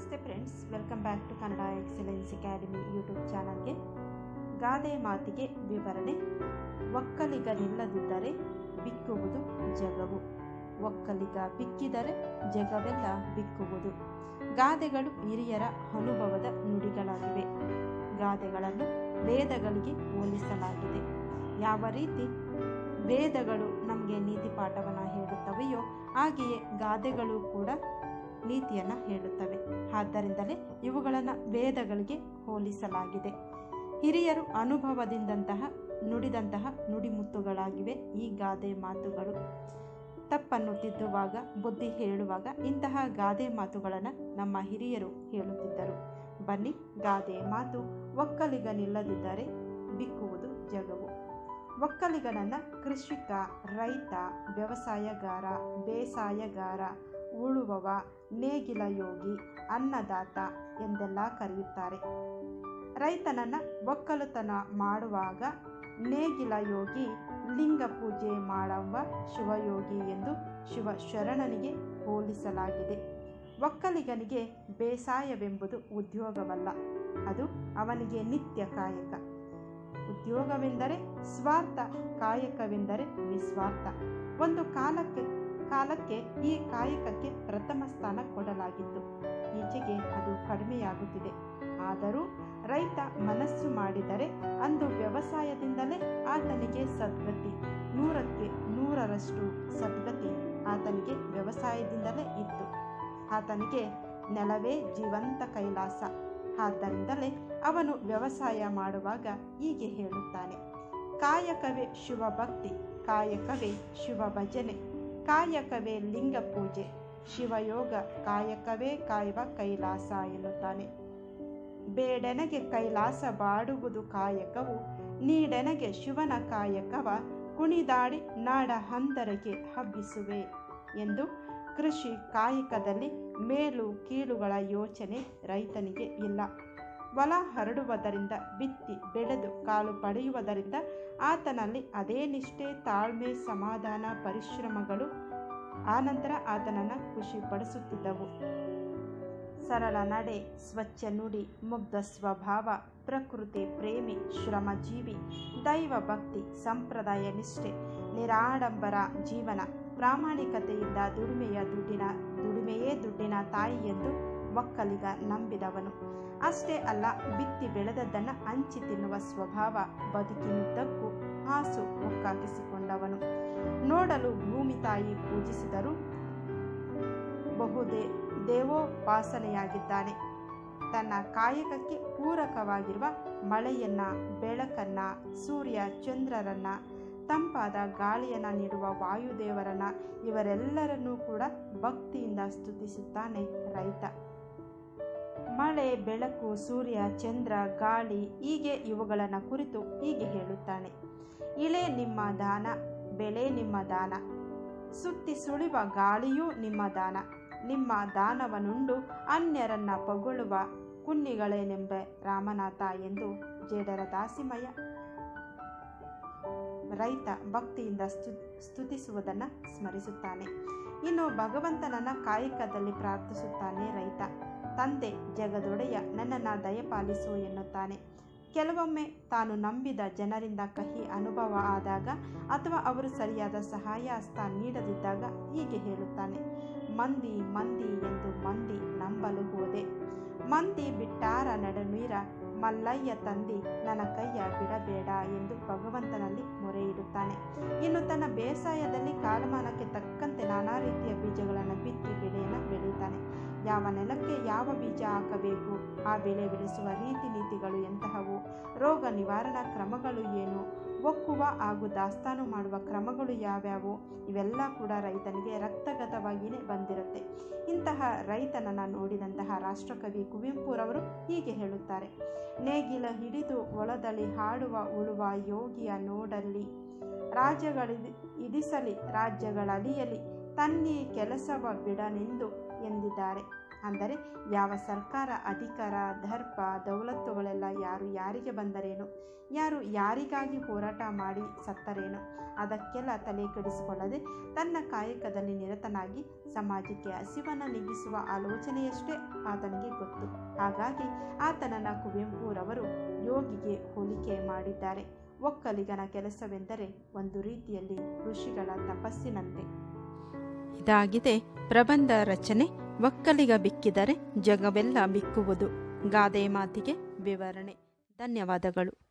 ನಮಸ್ತೆ friends, welcome back to Kannada Excellence Academy YouTube ಚಾನಲ್ಗೆ. ಗಾದೆ ಮಾತಿಗೆ ವಿವರಣೆ ಒಕ್ಕಲಿಗನಿಲ್ಲದಿದ್ದರೆ ಬಿಕ್ಕುವುದು ಜಗವು. ಒಕ್ಕಲಿಗ ಬಿಕ್ಕಿದರೆ ಜಗವೆಲ್ಲ ಬಿಕ್ಕುವುದು. ಗಾದೆಗಳು ಹಿರಿಯರ ಅನುಭವದ ನುಡಿಗಳಾಗಿವೆ. ಗಾದೆಗಳನ್ನು ವೇದಗಳಿಗೆ ಹೋಲಿಸಲಾಗಿದೆ. ಯಾವ ರೀತಿ ವೇದಗಳು ನಮಗೆ ನೀತಿ ಪಾಠವನ್ನು ಹೇಳುತ್ತವೆಯೋ ಹಾಗೆಯೇ ಗಾದೆಗಳು ಕೂಡ ನೀತಿಯನ್ನು ಹೇಳುತ್ತವೆ. ಆದ್ದರಿಂದಲೇ ಇವುಗಳನ್ನು ವೇದಗಳಿಗೆ ಹೋಲಿಸಲಾಗಿದೆ. ಹಿರಿಯರು ಅನುಭವದಿಂದಂತಹ, ನುಡಿದಂತಹ ನುಡಿಮುತ್ತುಗಳಾಗಿವೆ ಈ ಗಾದೆ ಮಾತುಗಳು. ತಪ್ಪನ್ನು ತಿದ್ದುವಾಗ, ಬುದ್ಧಿ ಹೇಳುವಾಗ ಇಂತಹ ಗಾದೆ ಮಾತುಗಳನ್ನು ನಮ್ಮ ಹಿರಿಯರು ಹೇಳುತ್ತಿದ್ದರು. ಬನ್ನಿ, ಗಾದೆ ಮಾತು ಒಕ್ಕಲಿಗನಿಲ್ಲದಿದ್ದರೆ ಬಿಕ್ಕುವುದು ಜಗವು. ಒಕ್ಕಲಿಗನನ್ನು ಕೃಷಿಕ, ರೈತ, ವ್ಯವಸಾಯಗಾರ, ಬೇಸಾಯಗಾರ ಉಳುವವ ನೇಗಿಲ ಯೋಗಿ, ಅನ್ನದಾತ ಎಂದೆಲ್ಲ ಕರೆಯುತ್ತಾರೆ. ರೈತನನ್ನು ಒಕ್ಕಲುತನ ಮಾಡುವಾಗ ನೇಗಿಲ ಯೋಗಿ, ಲಿಂಗ ಪೂಜೆ ಮಾಡುವ ಶಿವಯೋಗಿ ಎಂದು ಶಿವ ಶರಣನಿಗೆ ಹೋಲಿಸಲಾಗಿದೆ. ಒಕ್ಕಲಿಗನಿಗೆ ಬೇಸಾಯವೆಂಬುದು ಉದ್ಯೋಗವಲ್ಲ, ಅದು ಅವನಿಗೆ ನಿತ್ಯ ಕಾಯಕ. ಉದ್ಯೋಗವೆಂದರೆ ಸ್ವಾರ್ಥ, ಕಾಯಕವೆಂದರೆ ನಿಸ್ವಾರ್ಥ. ಒಂದು ಕಾಲಕ್ಕೆ ಕಾಲಕ್ಕೆ ಈ ಕಾಯಕಕ್ಕೆ ಪ್ರಥಮ ಸ್ಥಾನ ಕೊಡಲಾಗಿತ್ತು. ಈಚೆಗೆ ಅದು ಕಡಿಮೆಯಾಗುತ್ತಿದೆ. ಆದರೂ ರೈತ ಮನಸ್ಸು ಮಾಡಿದರೆ ಅಂದು ವ್ಯವಸಾಯದಿಂದಲೇ ಆತನಿಗೆ ಸದ್ಗತಿ. ನೂರಕ್ಕೆ ನೂರರಷ್ಟು ಸದ್ಗತಿ ಆತನಿಗೆ ವ್ಯವಸಾಯದಿಂದಲೇ ಇತ್ತು. ಆತನಿಗೆ ನೆಲವೇ ಜೀವಂತ ಕೈಲಾಸ. ಆದ್ದರಿಂದಲೇ ಅವನು ವ್ಯವಸಾಯ ಮಾಡುವಾಗ ಹೀಗೆ ಹೇಳುತ್ತಾನೆ. ಕಾಯಕವೇ ಶಿವಭಕ್ತಿ ಕಾಯಕವೇ ಶಿವ ಭಜನೆ ಕಾಯಕವೇ ಲಿಂಗ ಪೂಜೆ. ಶಿವಯೋಗ ಕಾಯಕವೇ ಕಾಯುವ ಕೈಲಾಸ ಎನ್ನುತ್ತಾನೆ. ಬೇಡನಗೆ ಕೈಲಾಸ ಬಾಡುವುದು ಕಾಯಕವು, ನೀಡನಗೆ ಶಿವನ ಕಾಯಕವ, ಕುಣಿದಾಡಿ ನಾಡ ಹಂದರಗೆ ಹಬ್ಬಿಸುವೆ ಎಂದು ಕೃಷಿ ಕಾಯಕದಲ್ಲಿ ಮೇಲು ಕೀಳುಗಳ ಯೋಚನೆ ರೈತನಿಗೆ ಇಲ್ಲ. ಹೊಲ ಹರಡುವುದರಿಂದ, ಬಿತ್ತಿ ಬೆಳೆದು ಕಾಲು ಪಡೆಯುವುದರಿಂದ ಆತನಲ್ಲಿ ಅದೇ ನಿಷ್ಠೆ ತಾಳ್ಮೆ ಸಮಾಧಾನ ಪರಿಶ್ರಮಗಳು ಆನಂತರ ಆತನನ್ನು ಖುಷಿಪಡಿಸುತ್ತಿದ್ದವು. ಸರಳ ನಡೆ, ಸ್ವಚ್ಛ ನುಡಿ, ಮುಗ್ಧ ಸ್ವಭಾವ, ಪ್ರಕೃತಿ ಪ್ರೇಮಿ, ಶ್ರಮಜೀವಿ, ದೈವ ಭಕ್ತಿ, ಸಂಪ್ರದಾಯ ನಿಷ್ಠೆ, ನಿರಾಡಂಬರ ಜೀವನ, ಪ್ರಾಮಾಣಿಕತೆಯಿಂದ ದುಡಿಮೆಯ ದುಡ್ಡಿನ, ದುಡಿಮೆಯೇ ದುಡ್ಡಿನ ತಾಯಿ ಎಂದು ಒಕ್ಕಲಿಗ ನಂಬಿದವನು. ಅಷ್ಟೇ ಅಲ್ಲ, ಬಿತ್ತಿ ಬೆಳೆದದ್ದನ್ನು ಹಂಚಿ ತಿನ್ನುವ ಸ್ವಭಾವ ಬದುಕಿನುದ್ದಕ್ಕೂ ಹಾಸು ಒಕ್ಕಾಕಿಸಿಕೊಂಡವನು ನೋಡಲು ಭೂಮಿ ತಾಯಿ ಪೂಜಿಸಿದರು. ಬಹುದೇ ದೇವೋಪಾಸನೆಯಾಗಿದ್ದಾನೆ ತನ್ನ ಕಾಯಕಕ್ಕೆ ಪೂರಕವಾಗಿರುವ ಮಳೆಯನ್ನ, ಬೆಳಕನ್ನ, ಸೂರ್ಯ ಚಂದ್ರರನ್ನ, ತಂಪಾದ ಗಾಳಿಯನ್ನ ನೀಡುವ ವಾಯುದೇವರನ್ನ ಇವರೆಲ್ಲರನ್ನೂ ಕೂಡ ಭಕ್ತಿಯಿಂದ ಸ್ತುತಿಸುತ್ತಾನೆ ರೈತ. ಮಳೆ, ಬೆಳಕು, ಸೂರ್ಯ, ಚಂದ್ರ, ಗಾಳಿ ಹೀಗೆ ಇವುಗಳನ್ನು ಕುರಿತು ಹೀಗೆ ಹೇಳುತ್ತಾನೆ. ಇಳೆ ನಿಮ್ಮ ದಾನ, ಬೆಳೆ ನಿಮ್ಮ ದಾನ. ಸುತ್ತಿ ಸುಳಿವ ಗಾಳಿಯೂ ನಿಮ್ಮ ದಾನ. ನಿಮ್ಮ ದಾನವನುಂಡು ಅನ್ಯರನ್ನ ಪೊಗಳುವ ಕುನ್ನಿಗಳೇನೆಂಬೆ ರಾಮನಾಥ ಎಂದು ಜೇಡರ ದಾಸಿಮಯ ರೈತ ಭಕ್ತಿಯಿಂದ ಸ್ತು ಸ್ತುತಿಸುವುದನ್ನು ಸ್ಮರಿಸುತ್ತಾನೆ. ಇನ್ನು ಭಗವಂತನನ್ನ ಕಾಯಕದಲ್ಲಿ ಪ್ರಾರ್ಥಿಸುತ್ತಾನೆ ರೈತ. ತಂದೆ ಜಗದೊಡೆಯ ನನ್ನನ್ನು ದಯಪಾಲಿಸು ಎನ್ನುತ್ತಾನೆ. ಕೆಲವೊಮ್ಮೆ ತಾನು ನಂಬಿದ ಜನರಿಂದ ಕಹಿ ಅನುಭವ ಆದಾಗ ಅಥವಾ ಅವರು ಸರಿಯಾದ ಸಹಾಯ ಹಸ್ತ ನೀಡದಿದ್ದಾಗ ಹೀಗೆ ಹೇಳುತ್ತಾನೆ, ಮಂದಿ ಮಂದಿ ಎಂದು ಮಂದಿ ನಂಬಲು ಹೋದೆ. ಮಂದಿ ಬಿಟ್ಟಾರ ನಡನೀರ, ಮಲ್ಲಯ್ಯ ತಂದಿ ನನ್ನ ಕೈಯ ಬಿಡಬೇಡ ಎಂದು ಭಗವಂತನಲ್ಲಿ ಮೊರೆ ಇಡುತ್ತಾನೆ ಇನ್ನು ತನ್ನ ಬೇಸಾಯದಲ್ಲಿ ಕಾಲಮಾನಕ್ಕೆ ತಕ್ಕಂತೆ ನಾನಾ ರೀತಿಯ ಬೀಜಗಳನ್ನು ಬಿತ್ತಿ ಬೆಳೆಯನ್ನು ಬೆಳೆಯುತ್ತಾನೆ. ಯಾವ ನೆಲಕ್ಕೆ ಯಾವ ಬೀಜ ಹಾಕಬೇಕು? ಆ ಬೆಳೆ ಬೆಳೆಸುವ ರೀತಿ ನೀತಿಗಳು ಎಂತಹವು? ರೋಗ ನಿವಾರಣಾ ಕ್ರಮಗಳು ಏನು? ಒಕ್ಕುವ ಹಾಗೂ ದಾಸ್ತಾನು ಮಾಡುವ ಕ್ರಮಗಳು ಯಾವ್ಯಾವು? ಇವೆಲ್ಲ ಕೂಡ ರೈತನಿಗೆ ರಕ್ತಗತವಾಗಿಯೇ ಬಂದಿರುತ್ತೆ. ಇಂತಹ ರೈತನನ್ನು ನೋಡಿದಂತಹ ರಾಷ್ಟ್ರಕವಿ ಕುವೆಂಪುರವರು ಹೀಗೆ ಹೇಳುತ್ತಾರೆ. ನೇಗಿಲ ಹಿಡಿದು ಒಳದಲ್ಲಿ ಹಾಡುವ ಉಳುವ ಯೋಗಿಯ ನೋಡಲ್ಲಿ ರಾಜ್ಯಗಳಿ ಇದಿಸಲಿ, ರಾಜ್ಯಗಳಲಿಯಲಿ, ತನ್ನಿ ಕೆಲಸವ ಬಿಡನೆಂದು ಎಂದಿದ್ದಾರೆ. ಅಂದರೆ, ಯಾವ ಸರ್ಕಾರ, ಅಧಿಕಾರ, ದರ್ಪ, ದೌಲತ್ತುಗಳೆಲ್ಲ ಯಾರು ಯಾರಿಗೆ ಬಂದರೇನು? ಯಾರು ಯಾರಿಗಾಗಿ ಹೋರಾಟ ಮಾಡಿ ಸತ್ತರೇನು? ಅದಕ್ಕೆಲ್ಲ ತಲೆ ಕೆಡಿಸಿಕೊಳ್ಳದೆ ತನ್ನ ಕಾಯಕದಲ್ಲಿ ನಿರತನಾಗಿ ಸಮಾಜಕ್ಕೆ ಹಸಿವನ್ನು ನೀಗಿಸುವ ಆಲೋಚನೆಯಷ್ಟೇ ಆತನಿಗೆ ಗೊತ್ತು. ಹಾಗಾಗಿ ಆತನನ್ನು ಕುವೆಂಪುರವರು ಯೋಗಿಗೆ ಹೋಲಿಕೆ ಮಾಡಿದ್ದಾರೆ. ಒಕ್ಕಲಿಗನ ಕೆಲಸವೆಂದರೆ ಒಂದು ರೀತಿಯಲ್ಲಿ ಋಷಿಗಳ ತಪಸ್ಸಿನಂತೆ. ಇದಾಗಿದೆ. ಪ್ರಬಂಧ ರಚನೆ ಒಕ್ಕಲಿಗ ಬಿಕ್ಕಿದರೆ ಜಗವೆಲ್ಲ ಬಿಕ್ಕುವುದು. ಗಾದೆ ಮಾತಿಗೆ ವಿವರಣೆ. ಧನ್ಯವಾದಗಳು.